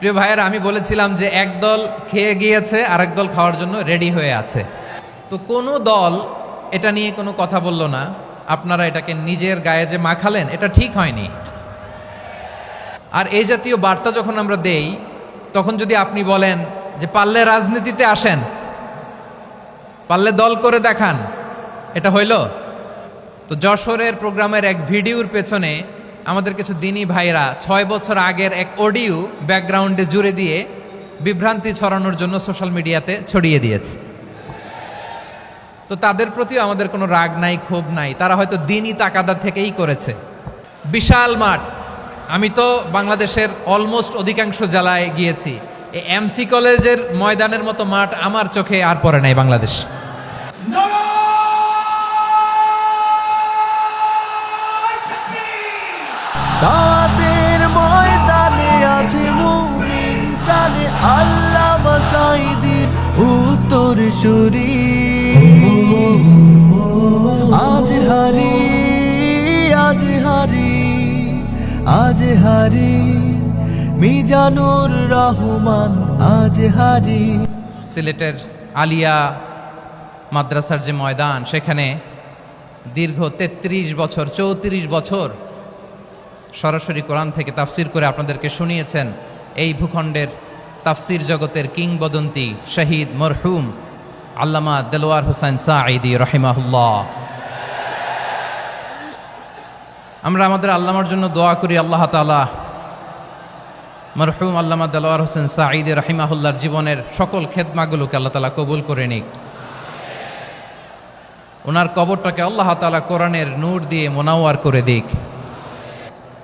প্রিয় ভাইয়েরা, আমি বলেছিলাম যে এক দল খেয়ে গিয়েছে আর দল খাওয়ার জন্য রেডি হয়ে আছে। তো কোনো দল এটা নিয়ে কোনো কথা বলল না। আপনারা এটাকে নিজের গায়ে যে মাখালেন, এটা ঠিক হয়নি। আর এই জাতীয় বার্তা যখন আমরা দেই, তখন যদি আপনি বলেন যে পারলে রাজনীতিতে আসেন, পারলে দল করে দেখান, এটা হইল? তো যশোরের প্রোগ্রামের এক ভিডিওর পেছনে আমাদের কিছু দিনী ভাইরা ছয় বছর আগের এক অডিও ব্যাকগ্রাউন্ডে জুড়ে দিয়ে বিভ্রান্তি ছড়ানোর জন্য সোশ্যাল মিডিয়াতে ছড়িয়ে দিয়েছে। তো তাদের প্রতিও আমাদের কোনো রাগ নাই, ক্ষোভ নাই। তারা হয়তো দিনই তাকাদা থেকেই করেছে। বিশাল মাঠ। আমি তো বাংলাদেশের অলমোস্ট অধিকাংশ জেলায় গিয়েছি। এই এমসি কলেজের ময়দানের মতো মাঠ আমার চোখে আর পড়ে নাই বাংলাদেশ। দাওয়াতের ময়দানে আছে মুমিন প্রাণে আল্লাহ মাসাইদির উত্তর সুরি। আজ হারি আজ হারি আজ হারি। মিজানুর রহমান, আজ হারি। সিলেটের আলিয়া মাদ্রাসার যে ময়দান, সেখানে দীর্ঘ ৩৩ বছর, চৌত্রিশ বছর সরাসরি কোরআন থেকে তাফসির করে আপনাদেরকে শুনিয়েছেন এই ভূখণ্ডের তাফসির জগতের কিংবদন্তি শহীদ মরহুম আল্লামা দেলোয়ার হোসেন সাঈদি রহিমাহুল্লাহ। আমরা আমাদের আল্লামার জন্য দোয়া করি আল্লাহ তালা মরহুম আল্লামা দেলোয়ার হোসেন সাঈদি রহিমাহুল্লার জীবনের সকল খেদমাগুলোকে আল্লাহ তালা কবুল করে নিক। ওনার কবরটাকে আল্লাহ তালা কোরআনের নূর দিয়ে মোনাওয়ার করে দিক।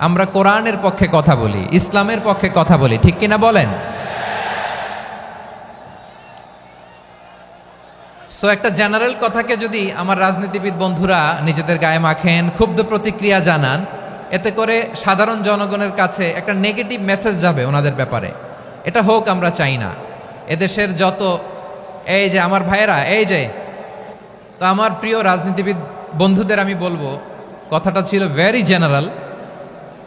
আমরা কোরআনের পক্ষে কথা বলি, ইসলামের পক্ষে কথা বলি, ঠিক কিনা বলেন? সো একটা জেনারেল কথাকে যদি আমার রাজনীতিবিদ বন্ধুরা নিজেদের গায়ে মাখেন, ক্ষুব্ধ প্রতিক্রিয়া জানান, এতে করে সাধারণ জনগণের কাছে একটা নেগেটিভ মেসেজ যাবে ওনাদের ব্যাপারে। এটা হোক, আমরা চাই না। এদেশের যত, এই যে আমার ভাইয়েরা, এই যে, তো আমার প্রিয় রাজনীতিবিদ বন্ধুদের আমি বলব, কথাটা ছিল ভেরি জেনারেল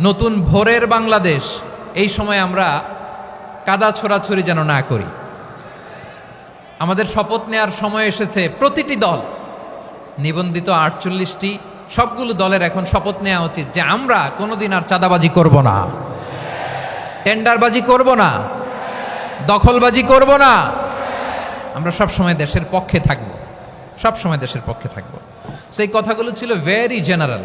নতুন ভোরের বাংলাদেশ। এই সময় আমরা কাদা ছোড়াছড়ি যেন না করি। আমাদের শপথ নেয়ার সময় এসেছে প্রতিটি দল। নিবন্ধিত আটচল্লিশটি, সবগুলো দলের এখন শপথ নেওয়া উচিত যে আমরা কোনোদিন আর চাঁদাবাজি করব না। টেন্ডারবাজি করব না। দখলবাজি করব না। আমরা সব সময় দেশের পক্ষে থাকব। সব সময় দেশের পক্ষে থাকব। সেই কথাগুলো ছিল ভেরি জেনারেল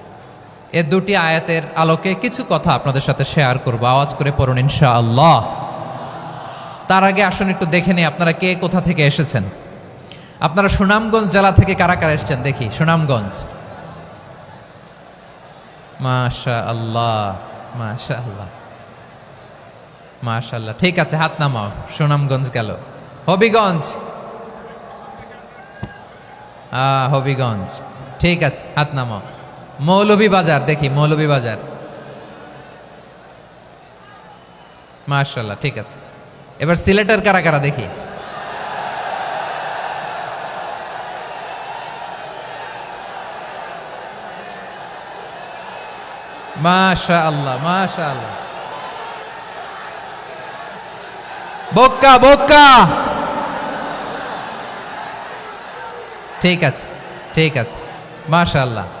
এ দুটি আয়াতের আলোকে কিছু কথা আপনাদের সাথে শেয়ার করব। আওয়াজ করে পড়ুন ইনশা আল্লাহ তার আগে আসুন, একটু দেখে নিই আপনারা কে কোথা থেকে এসেছেন। আপনারা সুনামগঞ্জ জেলা থেকে কারা কারা এসেছেন? দেখি, সুনামগঞ্জ। মাশা আল্লাহ মাশা আল্লাহ মাশাল্লাহ ঠিক আছে, হাত নামাও, সুনামগঞ্জ গেল। হবিগঞ্জ। হবিগঞ্জ। ঠিক আছে, হাত নামাও। মৌলভী বাজার, দেখি, মৌলভী বাজার। মাশাল্লাহ ঠিক আছে। এবার সিলেটের কারা কারা, দেখি। মাশা আল্লাহ মাশা আল্লাহ বক্কা বক্কা! ঠিক আছে ঠিক আছে। মাশাআল্লাহ।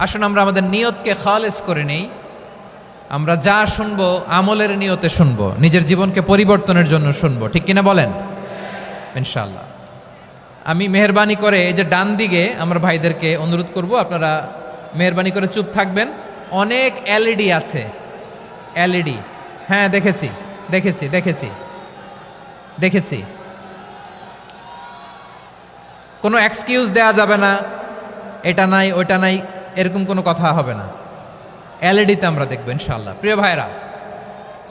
আসুন আমরা আমাদের নিয়তকে খালেস করে নেই। আমরা যা শুনব, আমলের নিয়তে শুনব, নিজের জীবনকে পরিবর্তনের জন্য শুনব। ঠিক কিনা বলেন? ইনশাল্লাহ আমি মেহরবানি করে এই যে ডান দিকে আমার ভাইদেরকে অনুরোধ করব, আপনারা মেহরবানি করে চুপ থাকবেন। অনেক এলইডি আছে। এলইডি। হ্যাঁ দেখেছি দেখেছি দেখেছি দেখেছি। কোনো এক্সকিউজ দেয়া যাবে না। এটা নাই, ওইটা নাই। এরকম কোনো কথা হবে না। এলইডিতে আমরা দেখব ইনশাল্লাহ প্রিয় ভাইরা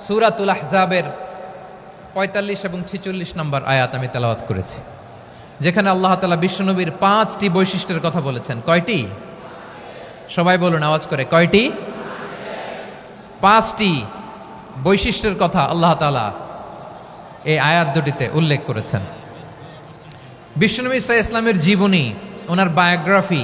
সুরাতুল আহজাবের পঁয়তাল্লিশ এবং ছিচল্লিশ নম্বর আয়াত আমি তেলাওয়াত করেছি, যেখানে আল্লাহ তালা বিশ্বনবীর পাঁচটি বৈশিষ্ট্যের কথা বলেছেন। কয়টি? সবাই বলুন, আওয়াজ করে, কয়টি? পাঁচটি বৈশিষ্ট্যের কথা আল্লাহ তালা এই আয়াত দুটিতে উল্লেখ করেছেন। বিশ্বনবী ইসা ইসলামের জীবনী, ওনার বায়োগ্রাফি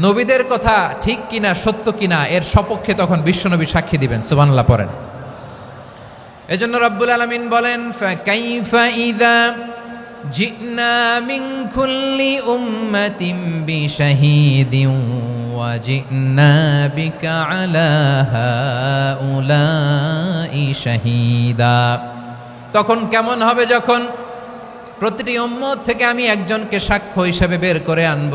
নবীদের কথা ঠিক কিনা, সত্য কিনা, এর সপক্ষে তখন বিশ্বনবী সাক্ষী দিবেন, সুবহানাল্লাহ পড়েন। এজন্য রব্বুল আলমিন বলেন ইদা তখন কেমন হবে যখন প্রতিটি উম্মত থেকে আমি একজনকে সাক্ষ্য হিসেবে বের করে আনব?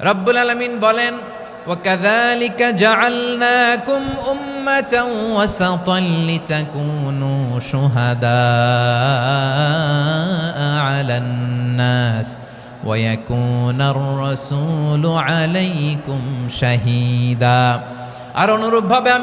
রব্বুল আলমিন বলেন وكذلك جعلناكم أمة وسطا لتكونوا شهداء على الناس ويكون الرسول عليكم شهيدا আর অনুরূপভাবে আমি